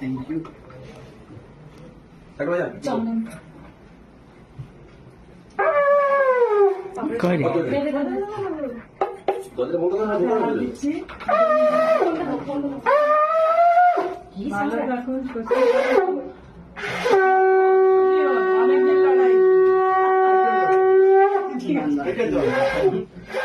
Thank you. 잠깐만요. 저는 거리. 너네 뭔가 하지 말아줘. 그러니까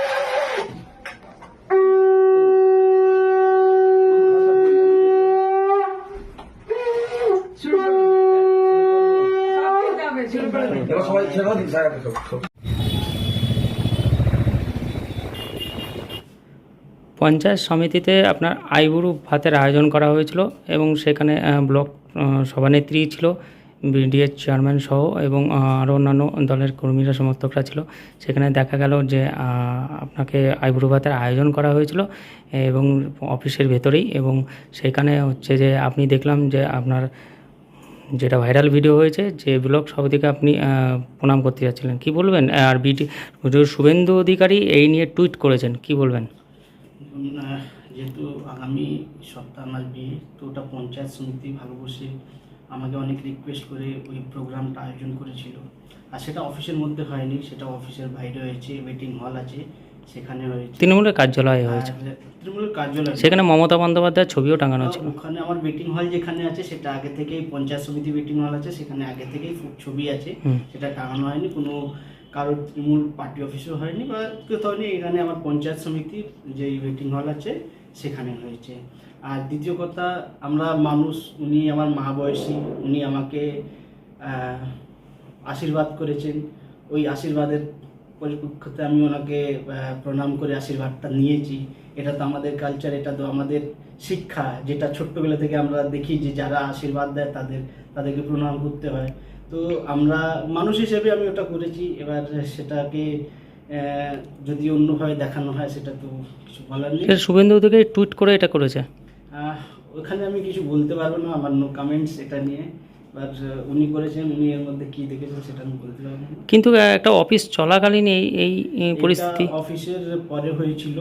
panchayat সমিতিতে আপনার আইবুড়ু ভাতের আয়োজন করা হয়েছিল এবং সেখানে ব্লক সভানেত্রী ছিল বিডিএর চেয়ারম্যান সহ এবং আরও অন্যান্য দলের কর্মীরা, সমর্থকরা ছিল। সেখানে দেখা গেল যে আপনাকে আইবুড়ু ভাতের আয়োজন করা হয়েছিল এবং অফিসের ভেতরেই এবং সেখানে হচ্ছে যে, আপনি দেখলাম যে আপনার যেটা ভাইরাল ভিডিও হয়েছে, যে ব্লক সভাপতিকে আপনি প্রণাম করতে যাচ্ছিলেন। কি বলবেন? আর বিটি শুভেন্দু অধিকারী এই নিয়ে টুইট করেছেন, কি বলবেন? যেহেতু আগামী সপ্তাহ আমার বিয়ে, তো ওটা পঞ্চায়েত সমিতি ভালোবসে আমাকে অনেক রিকোয়েস্ট করে ওই প্রোগ্রামটা আয়োজন করেছিল। আর সেটা অফিসের মধ্যে হয়নি, সেটা অফিসের বাইরে হয়েছে ওয়েটিং হল আছে। সেখানে হয়েছে। তৃণমূলের কার্যালয়ে হয়েছে। আর তৃণমূলের কার্যালয় সেখানে মমতা বন্দ্যোপাধ্যায়ের ছবিও টাঙানো ছিল। ওখানে আমার ওয়েটিং হল যেখানে আছে সেটা আগে থেকেই পঞ্চায়েত সমিতি ওয়েটিং হল আছে সেখানে আগে থেকেই ছবি আছে। সেটা টাঙানো হয়নি কোনো কারোর তৃণমূল পার্টি অফিসও হয়নি বা কোথাও নেই। এখানে আমার পঞ্চায়েত সমিতির যে ওয়েটিং হল আছে সেখানে হয়েছে। আর দ্বিতীয় কথা আমরা মানুষ উনি আমার মা বয়সী উনি আমাকে আশীর্বাদ করেছেন। ওই আশীর্বাদের পরিপ্রেক্ষিতে আমি ওনাকে প্রণাম করে আশীর্বাদটা নিয়েছি। এটা তো আমাদের কালচার এটা তো আমাদের শিক্ষা যেটা ছোট্টবেলা থেকে আমরা দেখি যে যারা আশীর্বাদ দেয় তাদের তাদেরকে প্রণাম করতে হয়। তো আমরা মানুষ হিসেবে আমি ওটা করেছি। এবার সেটাকে যদি অন্যভাবে দেখানো হয় সেটা তো কিছু বলার নেই। শুভেন্দু অধিকারী টুইট করে এটা করেছে। ওখানে আমি কিছু বলতে পারব না আমার নো কমেন্টস এটা নিয়ে। উনি করেছেন উনি এর মধ্যে কি দেখেছেন সেটা আমি বলতে পারব না কিন্তু আহ, একটা অফিস চলাকালীন এই এই এই পরিস্থিতি। এটা অফিসের পরে হয়েছিল।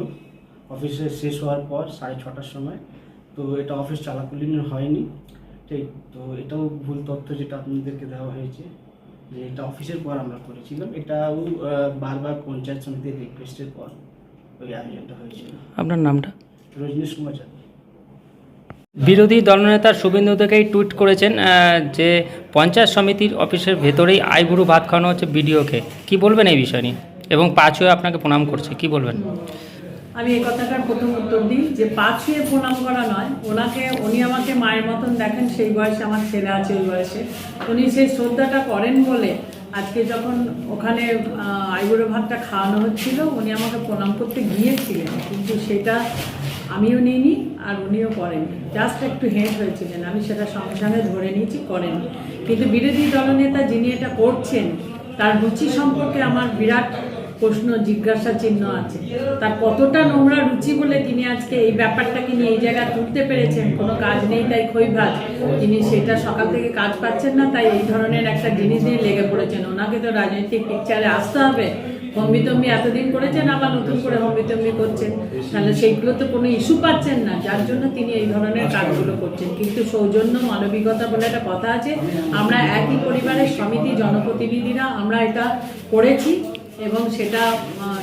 অফিসের শেষ হওয়ার পর সাড়ে ছটার সময়। তো এটা অফিস চলাকালীন হয়নি। ঠিক তো এটাও ভুল তথ্য যেটা আপনাদেরকে দেওয়া হয়েছে যে এটা অফিসের পর আমরা করেছিলাম। এটাও আহ, বারবার পঞ্চায়েত সমিতির রিকোয়েস্টের পর ওই আয়োজনটা হয়েছিল। আপনার নামটা? রজনীশ কুমার চাঁদ বিরোধী দলনেতা শুভেন্দু অধিকারী টুইট করেছেন যে পঞ্চায়েত সমিতির অফিসের ভেতরেই আইবুড়ু ভাত খাওয়ানো হচ্ছে বিডিওকে। কি বলবেন এই বিষয় নিয়ে? এবং পাঁচও আপনাকে প্রণাম করছে, কি বলবেন? আমি এই কথাটার প্রথম উত্তর দিই, যে পা ছুঁয়ে প্রণাম করা নয়, ওনাকে, উনি আমাকে মায়ের মতন দেখেন, সেই বয়সে আমার ছেলে আছে ওই বয়সে। উনি সেই শ্রদ্ধাটা করেন বলে আজকে যখন ওখানে আইবুড়ো ভাতটা খাওয়ানো হচ্ছিল, উনি আমাকে প্রণাম করতে গিয়েছিলেন। কিন্তু সেটা আমিও নিইনি আর উনিও করেননি। জাস্ট একটু হেঁট হয়েছিলেন। আমি সেটা সঙ্গে সঙ্গে ধরে নিয়েছি, করেননি। কিন্তু বিরোধী দলনেতা যিনি এটা করছেন, তার রুচি সম্পর্কে আমার বিরাট প্রশ্ন, জিজ্ঞাসা চিহ্ন আছে। তার কতটা নোংরা রুচি বলে তিনি আজকে এই ব্যাপারটাকে নিয়ে এই জায়গায় তুলতে পেরেছেন, কোনো কাজ নেই তাই খই ভাত তিনি সেটা সকাল থেকে কাজ পাচ্ছেন না, তাই এই ধরনের একটা জিনিস নিয়ে লেগে পড়েছেন। ওনাকে তো রাজনৈতিক পিকচারে আসতে হবে। হম্বিতম্বি এতদিন করেছেন আবার নতুন করে হম্বিতম্বি করছেন। তাহলে সেইগুলো তো কোনো ইস্যু পাচ্ছেন না যার জন্য তিনি এই ধরনের কাজগুলো করছেন। কিন্তু সৌজন্য মানবিকতা বলে একটা কথা আছে আমরা একই পরিবারের সমিতি জনপ্রতিনিধিরা আমরা এটা করেছি এবং সেটা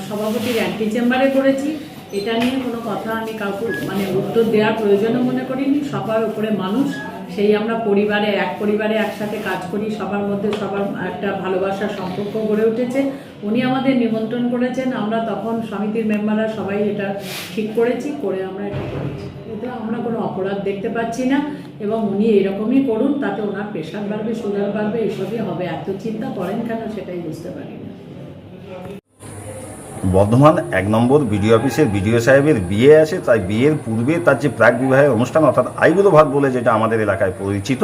সভাপতির অ্যান্টি চেম্বারে করেছি। এটা নিয়ে কোনো কথা আমি কাউকে মানে উত্তর দেওয়ার প্রয়োজনও মনে করিনি সবার উপরে মানুষ। সেই আমরা পরিবারে, এক পরিবারে একসাথে কাজ করি, সবার মধ্যে সবার একটা ভালোবাসার সম্পর্ক গড়ে উঠেছে। উনি আমাদের নিমন্ত্রণ করেছেন, আমরা তখন সমিতির মেম্বাররা সবাই এটা ঠিক করেছি, করে আমরা এটা করেছি। এতে আমরা কোনো অপরাধ দেখতে পাচ্ছি না, এবং উনি এরকমই করুন, তাতে ওনার প্রেশার বাড়বে, সুগার বাড়বে, এসবই হবে। এত চিন্তা করেন কেন সেটাই বুঝতে পারি না বর্ধমান এক নম্বর বিডিও অফিসের বিডিও সাহেবের বিয়ে আছে, তাই বিয়ের পূর্বে তার যে প্রাক বিবাহের অনুষ্ঠান, অর্থাৎ আইবুড়ো ভাত বলে যেটা আমাদের এলাকায় পরিচিত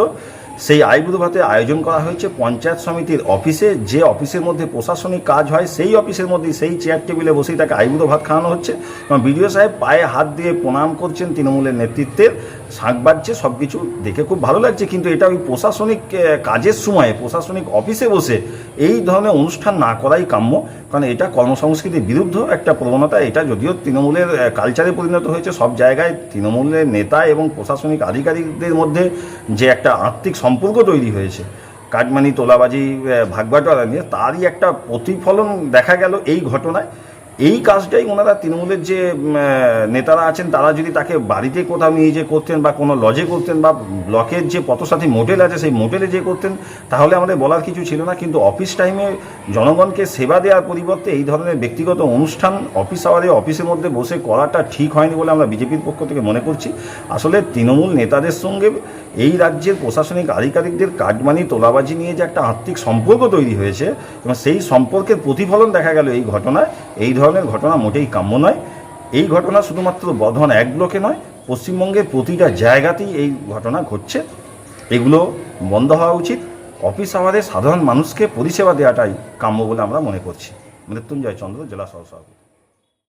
সেই আইবুড়ো ভাতের আয়োজন করা হয়েছে পঞ্চায়েত সমিতির অফিসে। যে অফিসের মধ্যে প্রশাসনিক কাজ হয়, সেই অফিসের মধ্যে সেই চেয়ার টেবিলে বসেই তাকে আইবুড়ো ভাত খাওয়ানো হচ্ছে। এবং বিডিও সাহেব পায়ে হাত দিয়ে প্রণাম করছেন তৃণমূলের নেতৃত্বের। শাঁখ বাজছে সব কিছু দেখে খুব ভালো লাগছে। কিন্তু এটা ওই প্রশাসনিক কাজের সময়ে, প্রশাসনিক অফিসে বসে এই ধরনের অনুষ্ঠান না করাই কাম্য। কারণ এটা কর্মসংস্কৃতির বিরুদ্ধ একটা প্রবণতা। এটা যদিও তৃণমূলের কালচারে পরিণত হয়েছে, সব জায়গায় তৃণমূলের নেতা এবং প্রশাসনিক আধিকারিকদের মধ্যে যে একটা আত্মিক সম্পর্ক তৈরি হয়েছে। কাটমানি, তোলাবাজি ভাগবাটোয়ারা নিয়ে তারই একটা প্রতিফলন দেখা গেল এই ঘটনায়। এই কাজটাই ওনারা তৃণমূলের যে নেতারা আছেন, তারা যদি তাকে বাড়িতে কোথাও নিয়ে যে করতেন বা কোনো লজে করতেন বা ব্লকের যে পথসাথী মোটেল আছে, সেই মোটেলে যে করতেন, তাহলে আমাদের বলার কিছু ছিল না। কিন্তু অফিস টাইমে জনগণকে সেবা দেওয়ার পরিবর্তে এই ধরনের ব্যক্তিগত অনুষ্ঠান অফিস আওয়ারে, অফিসের মধ্যে বসে করাটা ঠিক হয়নি বলে আমরা বিজেপির পক্ষ থেকে মনে করছি। আসলে তৃণমূল নেতাদের সঙ্গে এই রাজ্যের প্রশাসনিক আধিকারিকদের কাটমানি তোলাবাজি নিয়ে যে একটা আর্থিক সম্পর্ক তৈরি হয়েছে এবং সেই সম্পর্কের প্রতিফলন দেখা গেল এই ঘটনায়, এই ধরনের ঘটনা মোটেই কাম্য নয়। এই ঘটনা শুধুমাত্র বর্ধমান এক ব্লকে নয়, পশ্চিমবঙ্গের প্রতিটা জায়গাতেই এই ঘটনা ঘটছে। এগুলো বন্ধ হওয়া উচিত। অফিস আওয়ারে সাধারণ মানুষকে পরিষেবা দেওয়াটাই কাম্য বলে আমরা মনে করছি। মৃত্যুঞ্জয় চন্দ্র, জেলা সহসভাপতি।